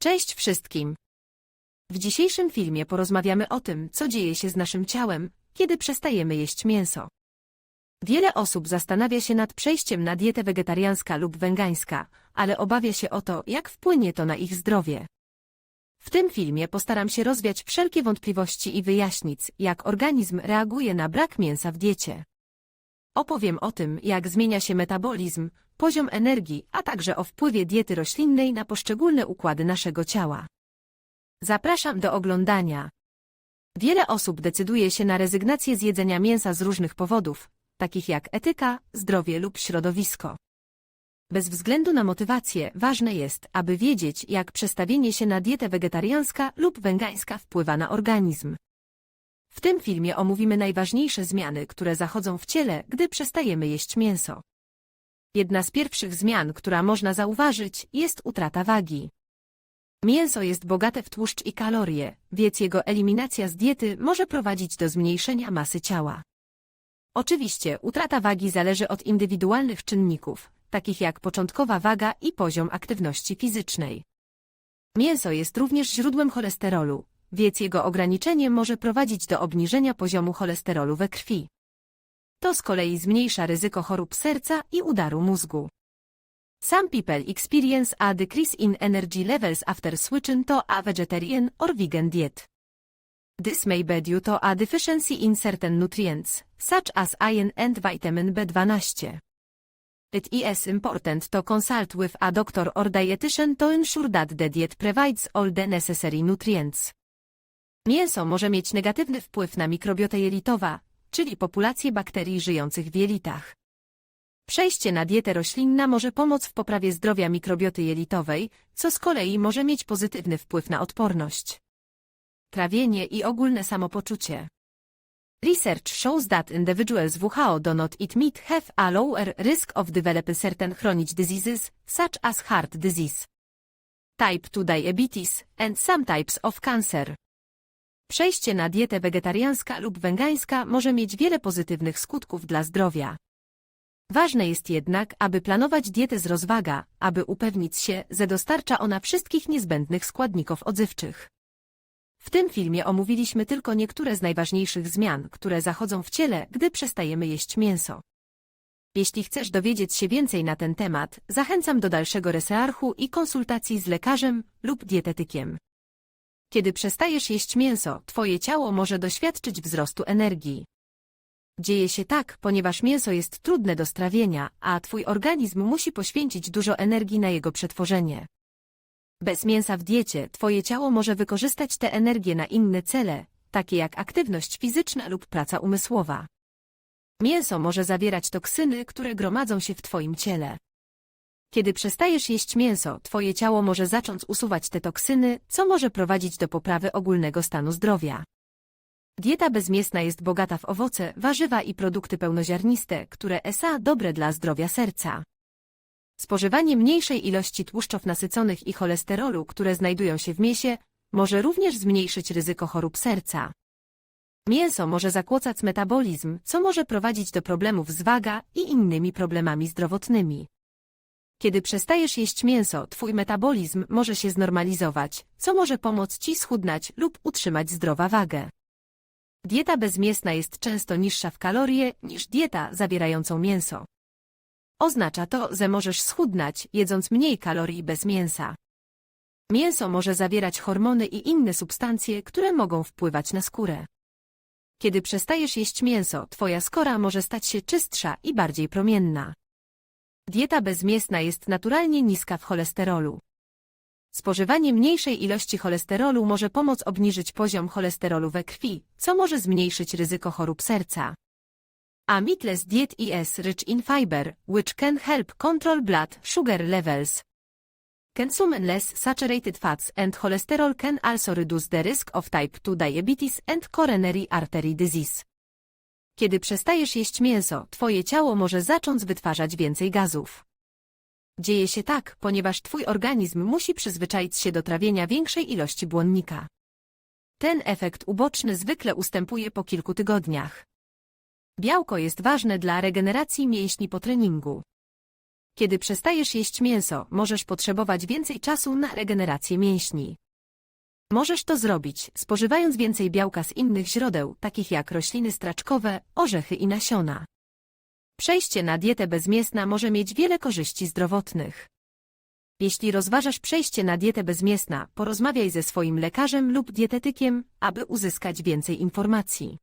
Cześć wszystkim! W dzisiejszym filmie porozmawiamy o tym, co dzieje się z naszym ciałem, kiedy przestajemy jeść mięso. Wiele osób zastanawia się nad przejściem na dietę wegetariańska lub wegańska, ale obawia się o to, jak wpłynie to na ich zdrowie. W tym filmie postaram się rozwiać wszelkie wątpliwości i wyjaśnić, jak organizm reaguje na brak mięsa w diecie. Opowiem o tym, jak zmienia się metabolizm, poziom energii, a także o wpływie diety roślinnej na poszczególne układy naszego ciała. Zapraszam do oglądania. Wiele osób decyduje się na rezygnację z jedzenia mięsa z różnych powodów, takich jak etyka, zdrowie lub środowisko. Bez względu na motywację, ważne jest, aby wiedzieć, jak przestawienie się na dietę wegetariańska lub wegańska wpływa na organizm. W tym filmie omówimy najważniejsze zmiany, które zachodzą w ciele, gdy przestajemy jeść mięso. Jedna z pierwszych zmian, która można zauważyć, jest utrata wagi. Mięso jest bogate w tłuszcz i kalorie, więc jego eliminacja z diety może prowadzić do zmniejszenia masy ciała. Oczywiście utrata wagi zależy od indywidualnych czynników, takich jak początkowa waga i poziom aktywności fizycznej. Mięso jest również źródłem cholesterolu, więc jego ograniczenie może prowadzić do obniżenia poziomu cholesterolu we krwi. To z kolei zmniejsza ryzyko chorób serca i udaru mózgu. Some people experience a decrease in energy levels after switching to a vegetarian or vegan diet. This may be due to a deficiency in certain nutrients, such as iron and vitamin B12. It is important to consult with a doctor or dietitian to ensure that the diet provides all the necessary nutrients. Mięso może mieć negatywny wpływ na mikrobiotę jelitowa, czyli populację bakterii żyjących w jelitach. Przejście na dietę roślinna może pomóc w poprawie zdrowia mikrobioty jelitowej, co z kolei może mieć pozytywny wpływ na odporność. Trawienie i ogólne samopoczucie. Research shows that individuals WHO do not eat meat have a lower risk of developing certain chronic diseases, such as heart disease, type 2 diabetes, and some types of cancer. Przejście na dietę wegetariańska lub wegańska może mieć wiele pozytywnych skutków dla zdrowia. Ważne jest jednak, aby planować dietę z rozwaga, aby upewnić się, że dostarcza ona wszystkich niezbędnych składników odzywczych. W tym filmie omówiliśmy tylko niektóre z najważniejszych zmian, które zachodzą w ciele, gdy przestajemy jeść mięso. Jeśli chcesz dowiedzieć się więcej na ten temat, zachęcam do dalszego researchu i konsultacji z lekarzem lub dietetykiem. Kiedy przestajesz jeść mięso, twoje ciało może doświadczyć wzrostu energii. Dzieje się tak, ponieważ mięso jest trudne do strawienia, a twój organizm musi poświęcić dużo energii na jego przetworzenie. Bez mięsa w diecie twoje ciało może wykorzystać tę energię na inne cele, takie jak aktywność fizyczna lub praca umysłowa. Mięso może zawierać toksyny, które gromadzą się w twoim ciele. Kiedy przestajesz jeść mięso, twoje ciało może zacząć usuwać te toksyny, co może prowadzić do poprawy ogólnego stanu zdrowia. Dieta bezmięsna jest bogata w owoce, warzywa i produkty pełnoziarniste, które są dobre dla zdrowia serca. Spożywanie mniejszej ilości tłuszczów nasyconych i cholesterolu, które znajdują się w mięsie, może również zmniejszyć ryzyko chorób serca. Mięso może zakłócać metabolizm, co może prowadzić do problemów z waga i innymi problemami zdrowotnymi. Kiedy przestajesz jeść mięso, twój metabolizm może się znormalizować, co może pomóc ci schudnać lub utrzymać zdrowa wagę. Dieta bezmięsna jest często niższa w kalorie niż dieta zawierającą mięso. Oznacza to, że możesz schudnać, jedząc mniej kalorii bez mięsa. Mięso może zawierać hormony i inne substancje, które mogą wpływać na skórę. Kiedy przestajesz jeść mięso, twoja skora może stać się czystsza i bardziej promienna. Dieta bezmięsna jest naturalnie niska w cholesterolu. Spożywanie mniejszej ilości cholesterolu może pomóc obniżyć poziom cholesterolu we krwi, co może zmniejszyć ryzyko chorób serca. A meatless diet is rich in fiber, which can help control blood sugar levels. Consuming less saturated fats and cholesterol can also reduce the risk of type 2 diabetes and coronary artery disease. Kiedy przestajesz jeść mięso, twoje ciało może zacząć wytwarzać więcej gazów. Dzieje się tak, ponieważ twój organizm musi przyzwyczaić się do trawienia większej ilości błonnika. Ten efekt uboczny zwykle ustępuje po kilku tygodniach. Białko jest ważne dla regeneracji mięśni po treningu. Kiedy przestajesz jeść mięso, możesz potrzebować więcej czasu na regenerację mięśni. Możesz to zrobić, spożywając więcej białka z innych źródeł, takich jak rośliny straczkowe, orzechy i nasiona. Przejście na dietę bezmięsna może mieć wiele korzyści zdrowotnych. Jeśli rozważasz przejście na dietę bezmięsna, porozmawiaj ze swoim lekarzem lub dietetykiem, aby uzyskać więcej informacji.